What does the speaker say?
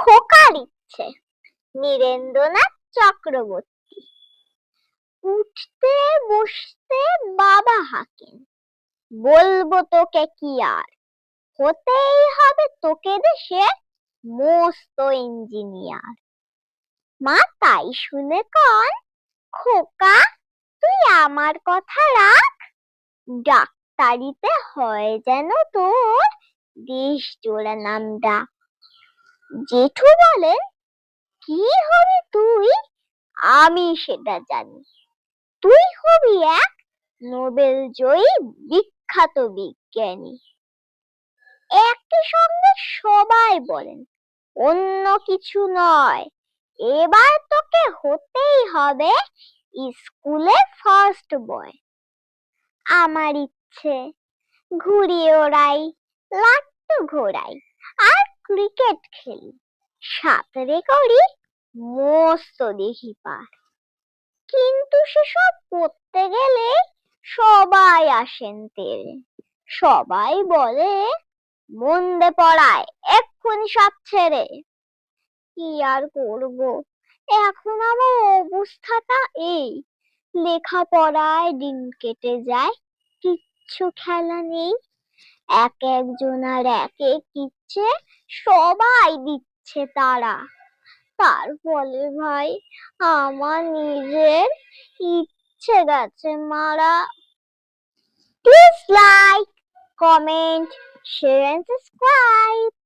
খোকার ইচ্ছে নীরেন্দ্রনাথ চক্রবর্তী। উঠতে, বসতে বাবা হাঁকেন বলব তোকে কি আর? হতেই হবে তোকে দেশে মস্ত ইঞ্জিনিয়ার। মা, তাই শুনে কন, খোকা, তুই আমার কথা রাখ। ডাক্তারিতে হয় যেন তোর দেশ জোড়া নাম ডাক জেঠু বলেন কি হবি তুই? আমি সেটা জানি। তুই হবি এক নোবেল জয়ী বিখ্যাত বিজ্ঞানী। একই সঙ্গে সবাই বলেন, অন্য কিছু নয়। এবার তোকে হতেই হবে স্কুলে ফার্স্ট বয় আমার ইচ্ছে ঘুরিয়ে ওড়াই লাট্টু ঘোড়াই, আর ক্রিকেট খেলি। সাঁতারে করি, মস্ত দেখি পার কিন্তু সেসব করতে গেলে সবাই আসেন তেরে। সবাই বলে, মন্দে পড়ায়, এক্ষুনি সব ছেড়ে। কি আর করব? এখন আমার অবস্থাটা এই। লেখাপড়ায় দিন কেটে যায়, কিচ্ছু খেলা নেই। এক একজনার এক এক ইচ্ছে সবাই দিচ্ছে তারা। তার ফলে ভাই, আমার নিজের ইচ্ছে গেছে মারা। Please like comment share and subscribe